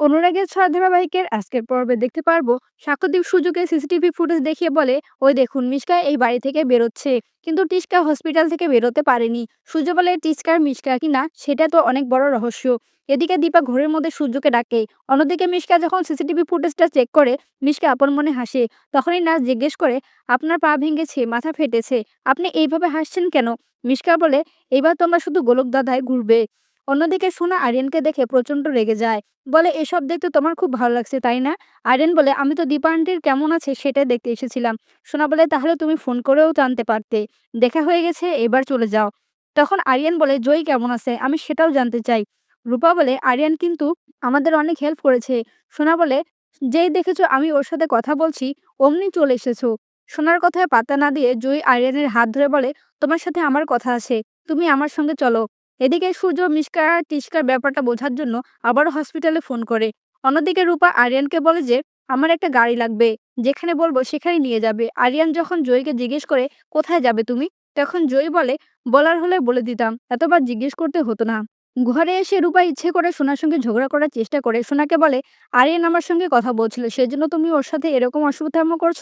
অনুরাগের ছড়া ধারাবাহিকের আজকের পর্বে দেখতে পারব সাক্ষ্যদীপ সূর্যকে সিসিটিভি ফুটেজ দেখিয়ে বলে, ওই দেখুন, মিশকা এই বাড়ি থেকে বেরোচ্ছে। কিন্তু টিস্কা হসপিটাল থেকে বেরোতে পারেনি। সূর্য বলে টিস্কার মিশকা কিনা সেটা তো অনেক বড় রহস্য। এদিকে দীপা ঘরের মধ্যে সূর্যকে ডাকে। অন্যদিকে মিশকা যখন সিসিটিভি ফুটেজটা চেক করে, মিশকা আপন মনে হাসে। তখনই নার্স জিজ্ঞেস করে, আপনার পা ভেঙেছে, মাথা ফেটেছে, আপনি এইভাবে হাসছেন কেন? মিশকা বলে এবার তোমরা শুধু গোলক দাদায় ঘুরবে। অন্যদিকে সোনা আরিয়ানকে দেখে প্রচণ্ড রেগে যায়। বলে, এসব দেখতে তোমার খুব ভালো লাগছে, তাই না? আরিয়ান বলে, আমি তো দীপা আন্টির কেমন আছে সেটাই দেখতে এসেছিলাম। সোনা বলে, তাহলে তুমি ফোন করেও জানতে পারতে। দেখা হয়ে গেছে, এবার চলে যাও। তখন আরিয়ান বলে, জয়ী কেমন আছে? আমি সেটাও জানতে চাই। রূপা বলে, আরিয়ান কিন্তু আমাদের অনেক হেল্প করেছে। সোনা বলে, যেই দেখেছ আমি ওর সাথে কথা বলছি, অমনি চলে এসেছ। সোনার কথায় পাত্তা না দিয়ে জয় আরিয়ানের হাত ধরে বলে, তোমার সাথে আমার কথা আছে। তুমি আমার সঙ্গে চলো। এদিকে সূর্য আর টিস্কার ব্যাপারটা বোঝার জন্য আবারও হসপিটালে ফোন করে। অন্যদিকে রূপা আরিয়ানকে বলে যে, আমার একটা গাড়ি লাগবে, যেখানে বলব সেখানে নিয়ে যাবে। আরিয়ান যখন জয়কে জিজ্ঞেস করে, কোথায় যাবে তুমি? তখন জয় বলে, বলার হলে বলে দিতাম, এতবার জিজ্ঞেস করতে হতো না। ঘরে এসে রূপা ইচ্ছে করে সোনার সঙ্গে ঝগড়া করার চেষ্টা করে। সোনাকে বলে, আরিয়ান আমার সঙ্গে কথা বলছিল, সেজন্য তুমি ওর সাথে এরকম অশুভতাম করছ?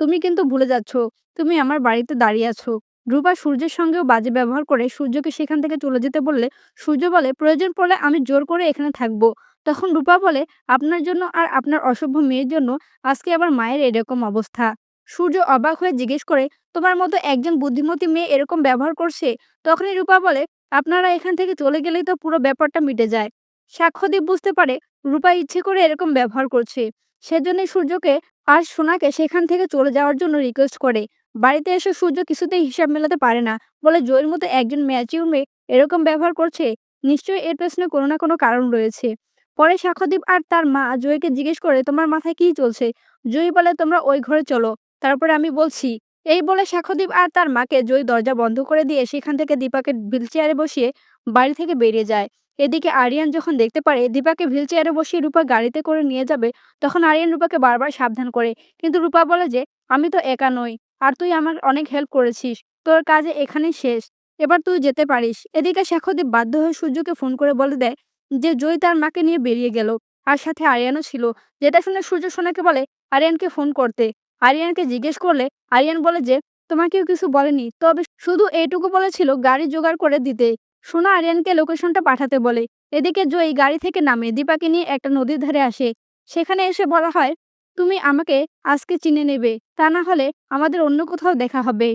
তুমি কিন্তু ভুলে যাচ্ছ, তুমি আমার বাড়িতে দাঁড়িয়ে আছো। রূপা সূর্যের সঙ্গেও বাজে ব্যবহার করে সূর্যকে সেখান থেকে চলে যেতে বললে সূর্য বলে, প্রয়োজন পড়লে আমি জোর করে এখানে থাকব। তখন রূপা বলে, আপনার জন্য আর আপনার অসভ্য মেয়ের জন্য আজকে আবার মায়ের এরকম অবস্থা। সূর্য অবাক হয়ে জিজ্ঞেস করে, তোমার মতো একজন বুদ্ধিমতী মেয়ে এরকম ব্যবহার করছে? তখনই রূপা বলে, আপনারা এখান থেকে চলে গেলেই তো পুরো ব্যাপারটা মিটে যায়। সাক্ষ্যদীপ বুঝতে পারে রূপা ইচ্ছে করে এরকম ব্যবহার করছে। সেজন্যই সূর্যকে আর সোনাকে সেখান থেকে চলে যাওয়ার জন্য রিকোয়েস্ট করে। বাড়িতে এসে সূর্য কিছুতেই হিসাব মেলাতে পারে না। বলে জয়ের মতো একজন ম্যাচিউর মেয়ে এরকম ব্যবহার করছে, নিশ্চয়ই এর পেছনে কোনো না কোনো কারণ রয়েছে। পরে সাক্ষ্যদীপ আর তার মা জয়কে জিজ্ঞেস করে, তোমার মাথায় কি চলছে? জয়ী বলে, তোমরা ওই ঘরে চলো। তারপরে আমি বলছি। এই বলে সাক্ষ্যদীপ আর তার মাকে জয় দরজা বন্ধ করে দিয়ে সেখান থেকে দীপাকে হুইল চেয়ারে বসিয়ে বাড়ি থেকে বেরিয়ে যায়। এদিকে আরিয়ান যখন দেখতে পারে দীপাকে হুইল চেয়ারে বসিয়ে রূপা গাড়িতে করে নিয়ে যাবে, তখন আরিয়ান রূপাকে বারবার সাবধান করে। কিন্তু রূপা বলে যে, আমি তো একা নই, আর তুই আমার অনেক হেল্প করেছিস, তোর কাজে এখানেই শেষ, এবার তুই যেতে পারিস। এদিকে শেখদীপ বাধ্য হয়ে সূর্যকে ফোন করে বলে দেয় যে, জয় তার মাকে নিয়ে বেরিয়ে গেল। আর সাথে আরিয়ানও ছিল, যেটা শুনে সূর্য সোনাকে বলে, আরিয়ানকে ফোন করতে। আরিয়ানকে জিজ্ঞেস করলে, আরিয়ান বলে যে, তোমাকেও কিছু বলেনি, তবে শুধু এইটুকু বলেছিল গাড়ি জোগাড় করে দিতে। সোনা আরিয়ানকে লোকেশনটা পাঠাতে বলে। এদিকে জয়ী গাড়ি থেকে নামে, দীপাকে নিয়ে একটা নদীর ধারে আসে। সেখানে এসে বলা হয়, তুমি আমাকে আজকে চিনে নেবে। তা না হলে আমাদের অন্য কোথাও দেখা হবে।